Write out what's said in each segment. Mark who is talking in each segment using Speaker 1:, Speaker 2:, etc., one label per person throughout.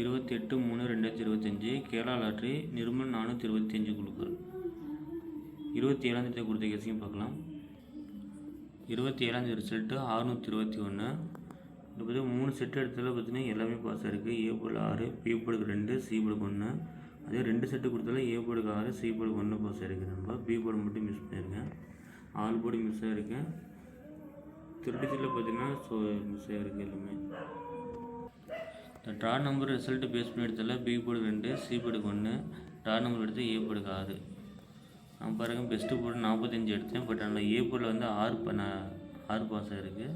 Speaker 1: இருபத்தெட்டு மூணு ரெண்டாயிரத்தி இருபத்தஞ்சி கேரளா லாட்ரி நிர்மல் நானூற்றி இருபத்தி அஞ்சு குழுக்கள். இருபத்தி ஏழாம் தேதி கொடுத்த கேஸையும் பார்க்கலாம். இருபத்தி ஏழாம் தேதி ரிசல்ட்டு அறுநூற்றி இருபத்தி ஒன்று இப்போ பார்த்தீங்கன்னா மூணு செட் எடுத்ததில் பார்த்தீங்கன்னா எல்லாமே பாஸ் ஆயிருக்கு. ஏ போர்டு ஆறு பி போர்டுக்கு ரெண்டு சி போர்டுக்கு ஒன்று அதே ரெண்டு செட்டு கொடுத்தாலும் ஏ போர்டுக்கு ஆறு சி போர்டுக்கு ஒன்று பாஸ் ஆயிருக்கு நம்ம பி போர்டு மட்டும் மிஸ் பண்ணியிருக்கேன் ஆறு போர்டு மிஸ் ஆகிருக்கேன் திருப்பதியில் பார்த்தீங்கன்னா ஸோ மிஸ் ஆகிருக்கு எல்லாமே. இந்த ட்ரா நம்பர் ரிசல்ட்டு பேஸ் பண்ணி எடுத்தால பி போர்டுக்கு ரெண்டு சி போர்டுக்கு ஒன்று ட்ரா நம்பர் எடுத்து ஏ போர்டுக்கு ஆறு. நான் பாருங்கள் பெஸ்ட்டு போர்டு நாற்பத்தஞ்சு எடுத்தேன். பட் ஆனால் ஏ போர்டில் வந்து ஆறு பண்ண ஆறு பாஸ் ஆகிருக்கு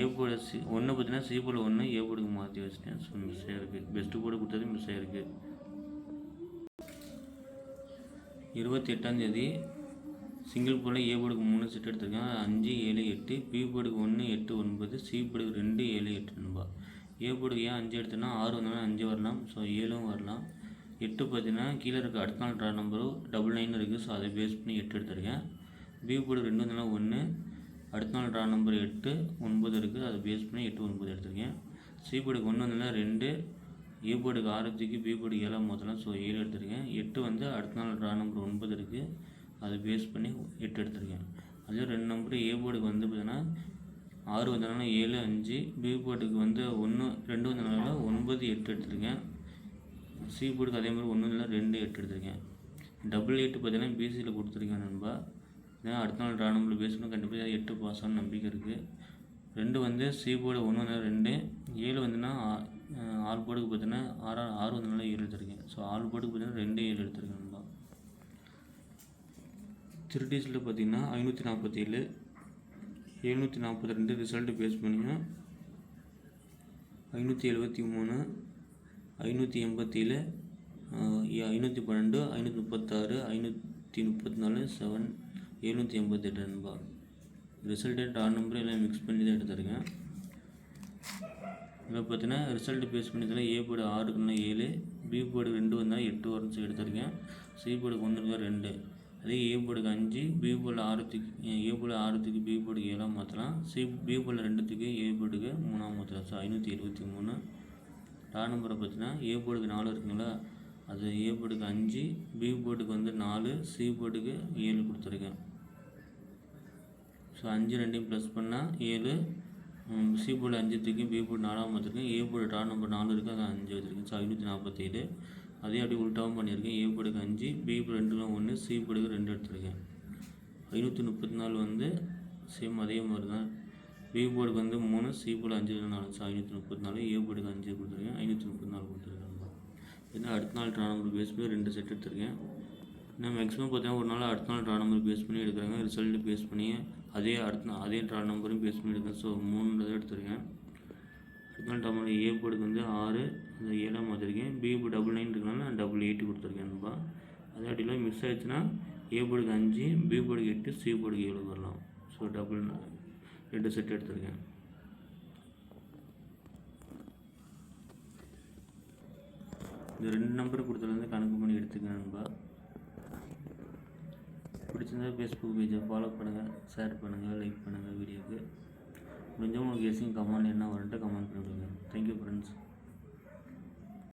Speaker 1: ஏ போர்டு சி ஒன்று பார்த்தீங்கன்னா சி போர்டு ஒன்று ஏ போர்டுக்கு மாற்றி வச்சிட்டேன். ஸோ மிஸ் ஆகிருக்கு பெஸ்ட்டு போர்டு கொடுத்தது மிஸ் ஆகிருக்கு இருபத்தி எட்டாந்தேதி சிங்கிள் போர்டில் ஏ போர்டுக்கு மூணு செட் எடுத்திருக்கேன் அஞ்சு ஏழு எட்டு. பி போர்டுக்கு ஒன்று எட்டு ஒன்பது. சி போர்டுக்கு ரெண்டு ஏழு எட்டு நண்பா ஏ போடுக்கு ஏன் அஞ்சு எடுத்தேன்னா ஆறு வந்தாலும் அஞ்சு வரலாம். ஸோ ஏழும் வரலாம். எட்டு பார்த்தீங்கன்னா கீழே இருக்க அடுத்த நாள் ட்ரா நம்பரும் டபுள் நைன் இருக்குது ஸோ அதை பேஸ் பண்ணி எட்டு எடுத்திருக்கேன். பி போர்டு ரெண்டு வந்தாலும் ஒன்று அடுத்த நாள் ட்ரா நம்பர் எட்டு ஒன்பது இருக்குது அதை பேஸ் பண்ணி எட்டு ஒன்பது எடுத்திருக்கேன். சி போர்டுக்கு ஒன்று வந்தாலும் ரெண்டு ஏ போர்டுக்கு ஆறு பி போர்டுக்கு ஏழாம் மொத்தலாம் ஸோ ஏழு எடுத்திருக்கேன். எட்டு வந்து அடுத்த நாள் ட்ரா நம்பர் ஒன்பது இருக்குது அதை பேஸ் பண்ணி எட்டு எடுத்திருக்கேன். அதே ரெண்டு நம்பர் ஏ போர்டுக்கு வந்து பார்த்தீங்கன்னா ஆறு வந்தனால ஏழு அஞ்சு பி போர்டுக்கு வந்து ஒன்று ரெண்டு வந்தனால ஒன்பது எட்டு எடுத்திருக்கேன். சி போர்டுக்கு அதே மாதிரி ஒன்று இல்லை ரெண்டு எட்டு எடுத்திருக்கேன். டபுள் எட்டு பார்த்தீங்கன்னா பிசியில் கொடுத்துருக்கேன் நண்பா. ஏன்னா அடுத்த நாள் ட்ரா நம்பர் பேஸ் கண்டிப்பாக எட்டு பாஸ் ஆன நம்பிக்கை இருக்குது ரெண்டு வந்து சி போர்டு ஒன்று வந்து ரெண்டு. ஏழு வந்துன்னா ஆறு போர்டுக்கு பார்த்தீங்கன்னா ஆறா ஆறு வந்தனால ஏழு எடுத்திருக்கேன். ஸோ ஆறு போர்டுக்கு பார்த்தீங்கன்னா ரெண்டு ஏழு எடுத்திருக்கேன் நண்பா. திருடீஸில் பார்த்தீங்கன்னா ஐநூற்றி நாற்பத்தேழு எழுநூற்றி நாற்பத்தி ரெண்டு ரிசல்ட்டு பேஸ் பண்ணியும் ஐநூற்றி எழுபத்தி மூணு ஐநூற்றி எண்பத்தேழு ஐநூற்றி பன்னெண்டு ஐநூற்றி முப்பத்தாறு ஐநூற்றி முப்பத்தி நாலு செவன் எழுநூற்றி எண்பத்தெட்டு நண்பா. ரிசல்ட்டு ஆறு நம்பர் எல்லாம் மிக்ஸ் பண்ணி தான் எடுத்திருக்கேன். இதில் பார்த்தீங்கன்னா ரிசல்ட் பேஸ் பண்ணி தான் ஏ போர்டு ஆறுக்குன்னா ஏழு பி போர்டு ரெண்டு வந்தால் எட்டு வரும்னு எடுத்திருக்கேன். சி போர்டுக்கு ஒன்று ரெண்டு. அதே ஏ போர்டுக்கு அஞ்சு பி ஆறுத்துக்கு ஏ போர்டு ஆறுத்துக்கு பி போர்டுக்கு ஏழாம் மாற்றலாம் சி பி போர்டில் ரெண்டுத்துக்கு ஏ போர்டுக்கு மூணாம் மாற்றலாம் ஸோ ஐநூற்றி எழுபத்தி மூணு. டா நம்பரை பார்த்தீங்கன்னா ஏ போர்டுக்கு நாலு இருக்குங்களா? அது ஏ போர்டுக்கு அஞ்சு பி போர்டுக்கு வந்து நாலு சி போர்டுக்கு ஏழு கொடுத்துருக்கேன். ஸோ அஞ்சு ரெண்டையும் ப்ளஸ் பண்ணால் ஏழு சி போர்டு அஞ்சு தூக்கி பி போர்டு நாலாம் வச்சுருக்கேன் ஏ போர்டு டா நம்பர் நாலு இருக்குது அது அஞ்சு வச்சுருக்கேன். ஸோ ஐநூற்றி நாற்பத்தேழு அதே அப்படியே உள்டாவும் பண்ணியிருக்கேன். ஏ படுக்கு அஞ்சு பி ரெண்டில் ஒன்று சி படுக்கு ரெண்டு எடுத்திருக்கேன். ஐநூற்றி முப்பத்தி நாலு வந்து சேம் அதே மாதிரி தான். பி போர்டுக்கு வந்து மூணு சி போர்டு அஞ்சு நாலு ஐநூற்றி முப்பத்தி நாலு ஏ போர்டுக்கு அஞ்சு கொடுத்துருக்கேன். ஐநூற்றி முப்பத்தி நாலு கொடுத்துருக்கேன் ஏன்னா அடுத்த நாள் ட்ரா நம்பர் பேஸ் பண்ணி ரெண்டு செட் எடுத்திருக்கேன். நான் மேக்ஸிமம் பார்த்தீங்கன்னா ஒரு நாள் அடுத்த நாள் ட்ரா நம்பர் பேஸ் பண்ணி எடுக்கிறாங்க. ரிசல்ட்டு பேஸ் பண்ணி அதே அடுத்த நாள் அதே ட்ரா நம்பரும் பேஸ் பண்ணி எடுக்கிறேன். ஸோ மூணு எடுத்திருக்கேன். அடுத்த டபுள் ஏ போர்டுக்கு வந்து ஆறு அந்த ஏழாம் மாற்றிருக்கேன் பி போர்டு டபுள் நைன் இருக்கனால நான் டபுள் எயிட் கொடுத்துருக்கேன் நண்பா அதே அப்படிலாம் மிஸ் ஆயிடுச்சுன்னா ஏ போர்டுக்கு அஞ்சு பி போர்டுக்கு எட்டு சி போர்டுக்கு ஏழு வரலாம். ஸோ டபுள் ரெண்டு செட் எடுத்திருக்கேன். இந்த ரெண்டு நம்பர் கொடுத்ததுலேருந்து கணக்கு பண்ணி எடுத்துக்கேன் நண்பா. பிடிச்சிருந்தா ஃபேஸ்புக் பேஜை ஃபாலோ பண்ணுங்கள் ஷேர் பண்ணுங்கள் லைக் பண்ணுங்கள் வீடியோக்கு முடிஞ்சவங்க உங்களுக்கு எஸ்ஸிங் கமெண்ட் என்ன வரட்டு கமெண்ட் பண்ணிவிடுங்க தேங்க்யூ ஃப்ரெண்ட்ஸ்